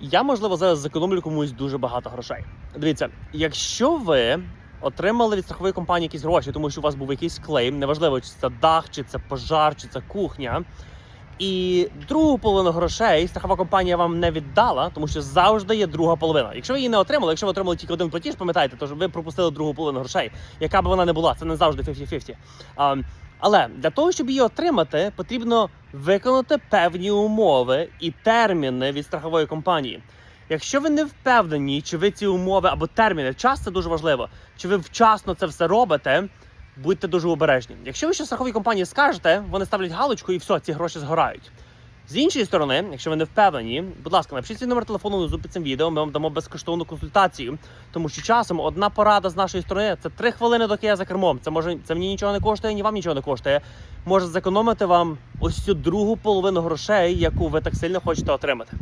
я можливо зараз зекономлю комусь дуже багато грошей. Дивіться, якщо ви отримали від страхової компанії якісь гроші, тому що у вас був якийсь клейм, неважливо, чи це дах, чи це пожар, чи це кухня. І другу половину грошей страхова компанія вам не віддала, тому що завжди є друга половина. Якщо ви її не отримали, якщо ви отримали тільки один платіж, пам'ятайте, то ви пропустили другу половину грошей, яка б вона не була. Це не завжди 50-50. А, але для того, щоб її отримати, потрібно виконати певні умови і терміни від страхової компанії. Якщо ви не впевнені, чи ви ці умови або терміни, час це дуже важливо, чи ви вчасно це все робите, будьте дуже обережні. Якщо ви що страховій компанії скажете, вони ставлять галочку і все, ці гроші згорають. З іншої сторони, якщо ви не впевнені, будь ласка, напишіть свій номер телефону внизу під цим відео. Ми вам дамо безкоштовну консультацію. Тому що часом одна порада з нашої сторони це три хвилини, доки я за кермом. Це може це мені нічого не коштує, ні вам нічого не коштує. Може зекономити вам ось цю другу половину грошей, яку ви так сильно хочете отримати.